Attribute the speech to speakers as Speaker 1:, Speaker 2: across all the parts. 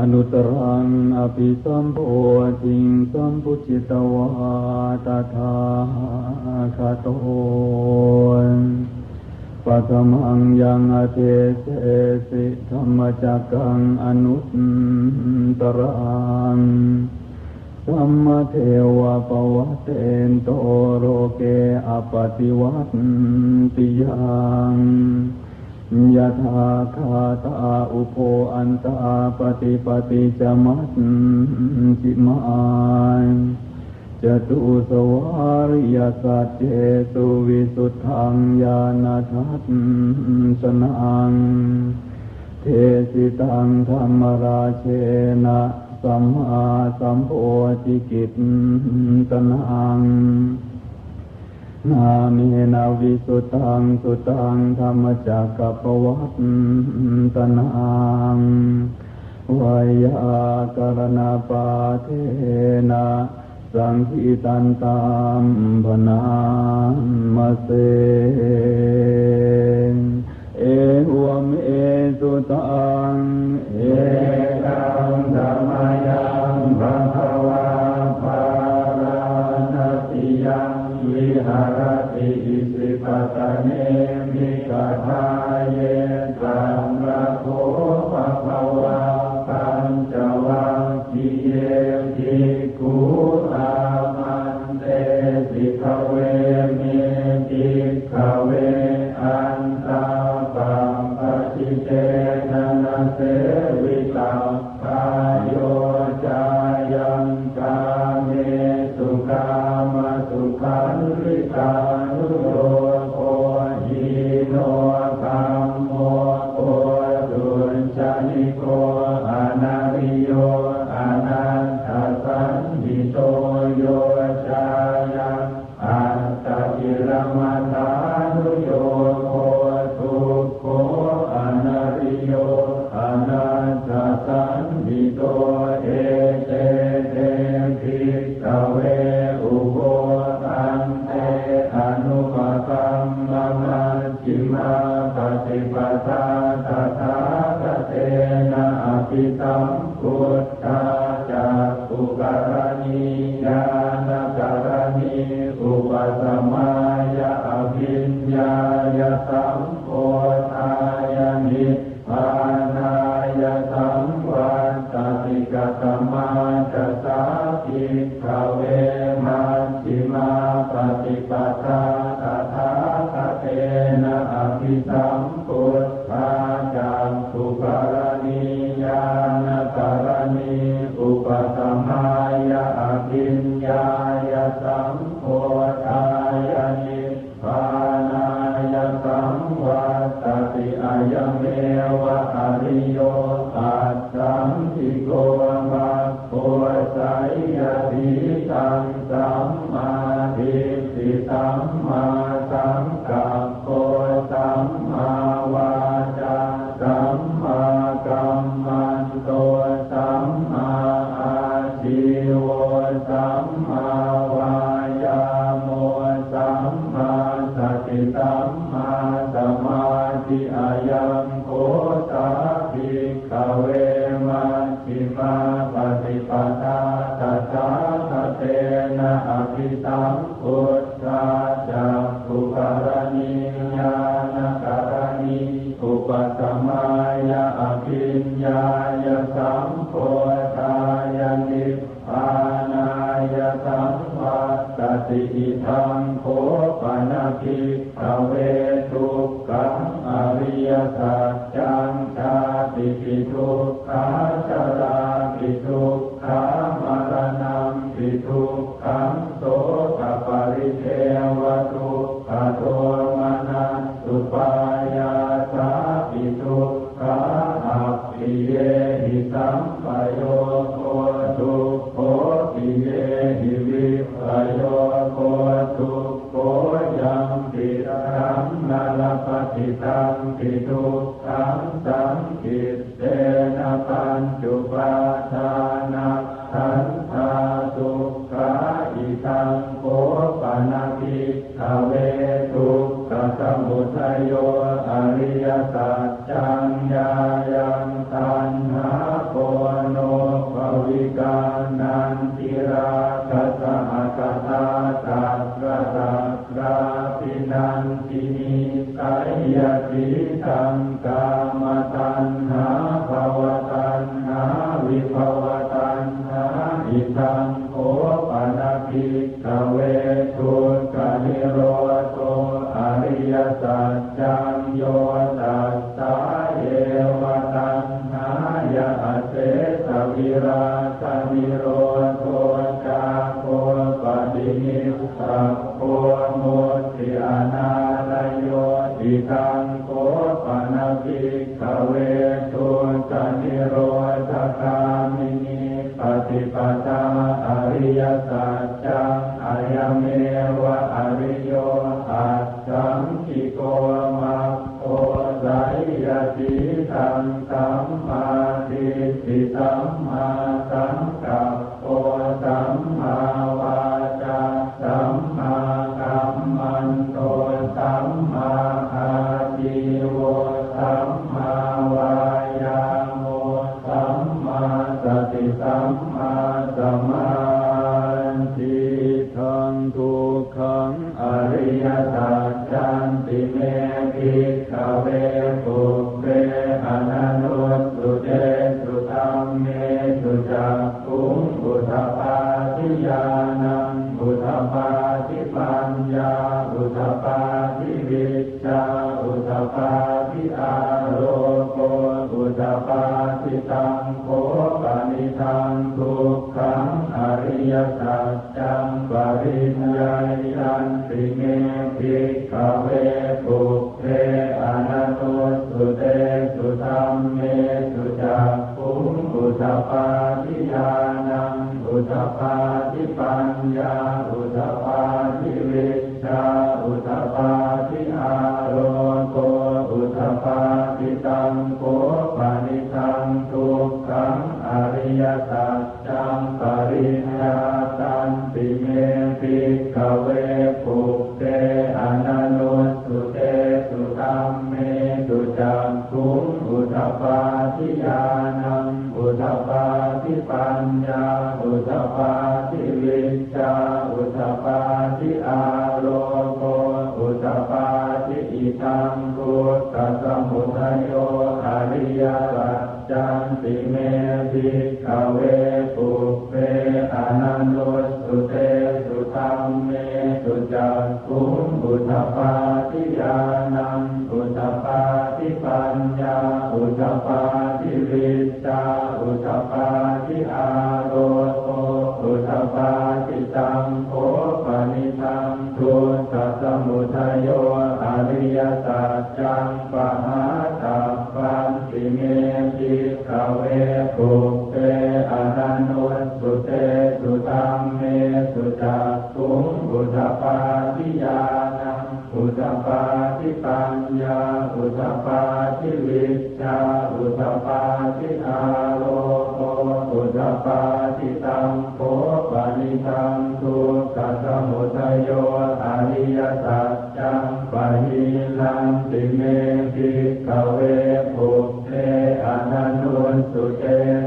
Speaker 1: อนุตรังอภิสัมโพธิงสัมพุจิตวาตถาคตโตปัตมังยังอเทเสสิธรรมจักังอนุตรังสัมมเทวะปวัตเตนโตโรเกอปติวัตติยัง ยะธาคาตาอุโพอันตาปฏิปฏิจมัสจิมานจตุสวาริยสัจเจสุวิสุทธังญาณทัตสนัง เทสิตังธรรมราเชนะสัมมาสัมโพธิกิตตนัง นาเนนาวิสุตังสุตังธรรมจักรปวัตตนังวายากรณาปาเทนะสังคีตันตามบนามมาเสเอหวมเอสุตังเอ ตเนมิกาเยตังระโภะภวาตัญจวังกิเยทิกุอามันเตสิกเวเมติกา Yo Anna มากัสสะภิกเวมัชิมาปฏิปทาตถาคตเตนะอภิสัม tám ma ปะตมา สัมปโยโก ขังกามตัณหาภาวตัณหาวิภาวตัณหาอิทังโอปานาภิกเวทุกานิโรโตอริยสัจจังโยตัสสะเยวตัณหายาเสสวิราสนิโรโทจาโคปฏินิสัพโพมุติอนาลโยติตัง ทุกขังอริยสัจจังปริญญายันติเมภิกขเวปุเพอนันตุสุเตสุธัมเมสุจักขุงอุตปาทิญาณังอุตปาทิปัญญา เวปุ ปาติปัญญาอุทธปา อุทธปาทิวิชาอุทธปาทิอาโลโกอุทธปาทิตังโคปานิทังทุกขสมุทัยโยอริยสัจจังปะหิลันติเมภิกขเวปุเตอนันตุสุเต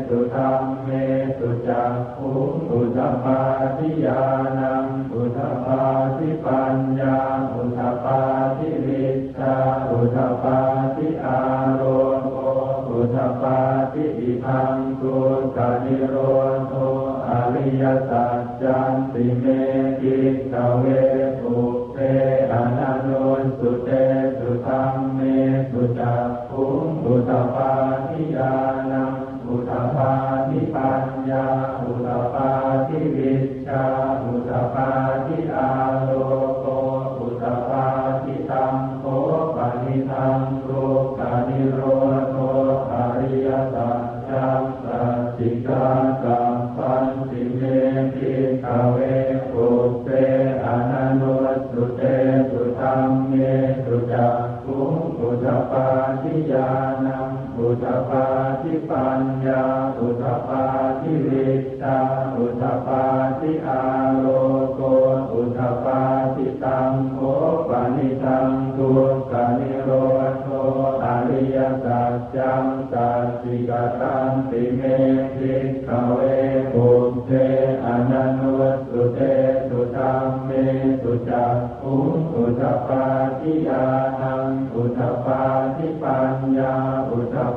Speaker 1: สุธัมเมสุจักขุอุทธปาทิญาณั ติเมภิตเวปุเตอนันโนสุเตสุธัมเมสุจักขุงอุตปาทิยานังอุตปาทิปัน เมสุจักขุอุทปาทิญาณังอุทปาทิปัญญาอุทปาทิวิชชาอุทปาทิอาโลโกอุทปาทิตังโคปานิทังทุกขานิโรโทอริยสัจจังสัจจิกตันติเม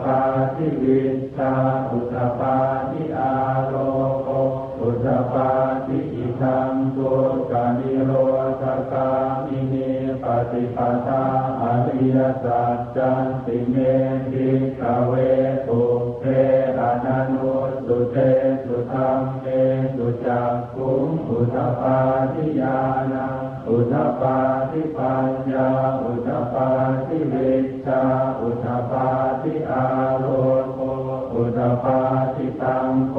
Speaker 1: ปาทิวิตาอุตปาทิอาโลโกอุตปาทิอิทังตุกานิโรธกามิเนิปฏิปทาอริยสัจจันติเมติกเวตุเทะนันุสุเตสุธรรมเมสุจักขุงอุตปาทิญาณั อุทปาทิปัญญา อุทปาทิเวชาอุทปาทิอาโลโกอุทปาทิตังโค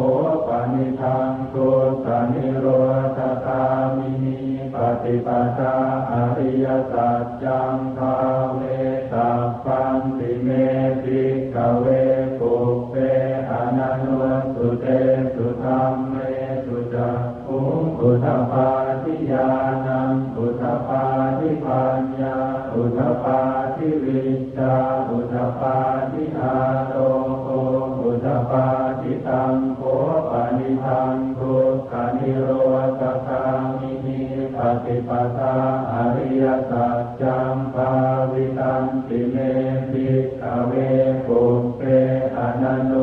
Speaker 1: ปนิทังโทสนิโรธตามินิปฏิปทาอริยสัจจังภาวาอริยสัจจังภาวิตังติเมติขเวปุเปอนันโน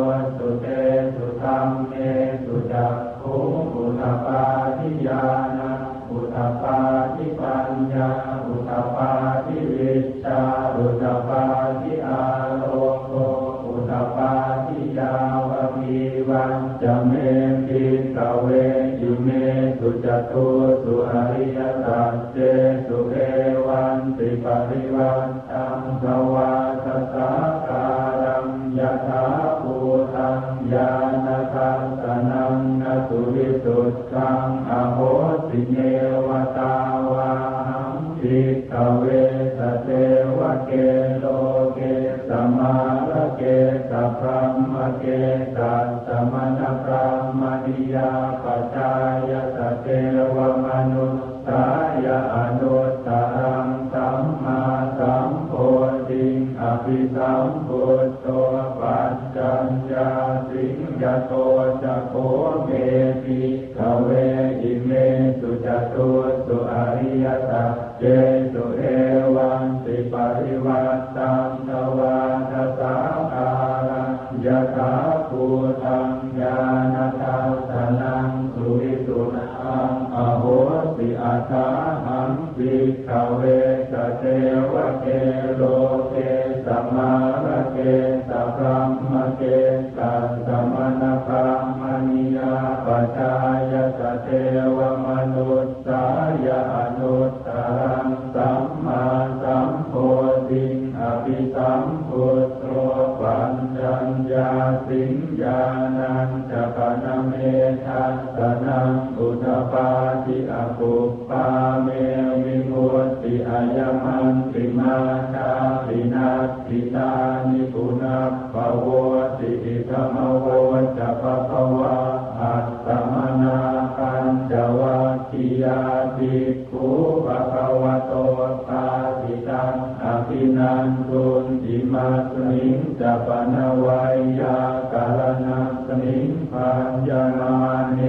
Speaker 1: โตจักโขเมติขเวอิเมสุจตุสุอริยตาเจตุเอวันติปริวัตตา อภินันตุนติมาสนิงจัปนวายยากาลนาสนิงปัญญามาเน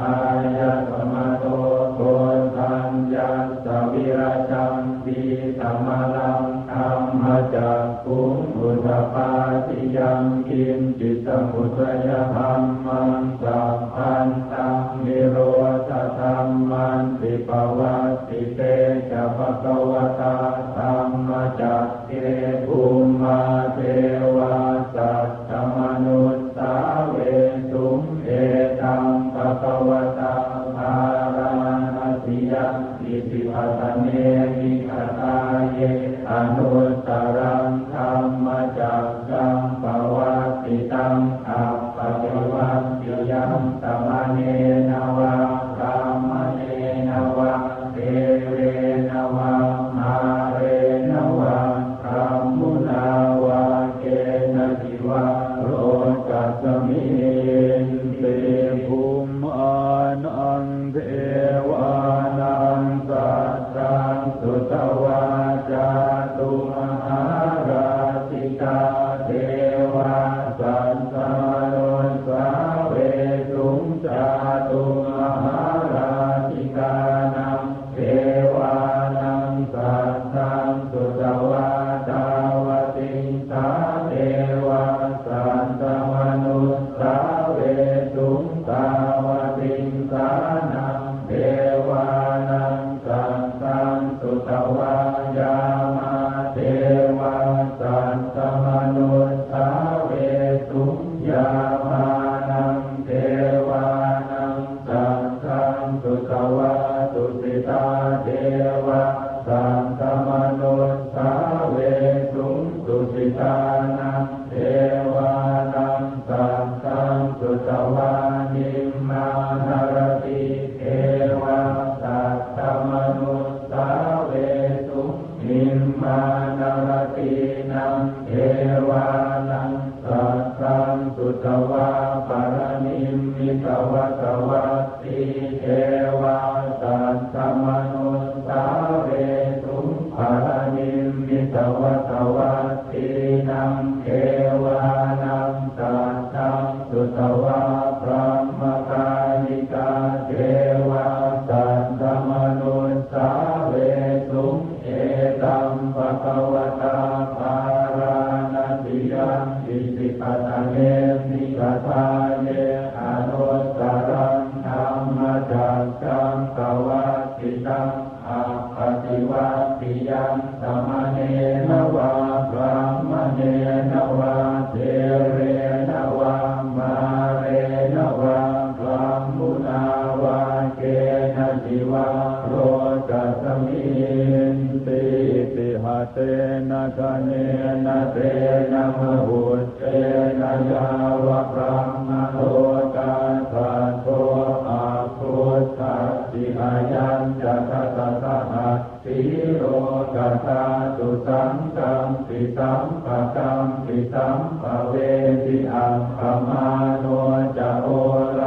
Speaker 1: อายะสมโตโกทันยัสสวิราจังปิธรรมลังธรรมจักขุงอุทปาติยังกินจิตสมุทยา Amén. ยัญจกัสสะหัสีโรกัสาตุสังกังปิสัมปะกังปิสัมปะเวทิอัมปะมาโนจะโอร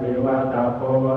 Speaker 1: ภิวัตโพวะ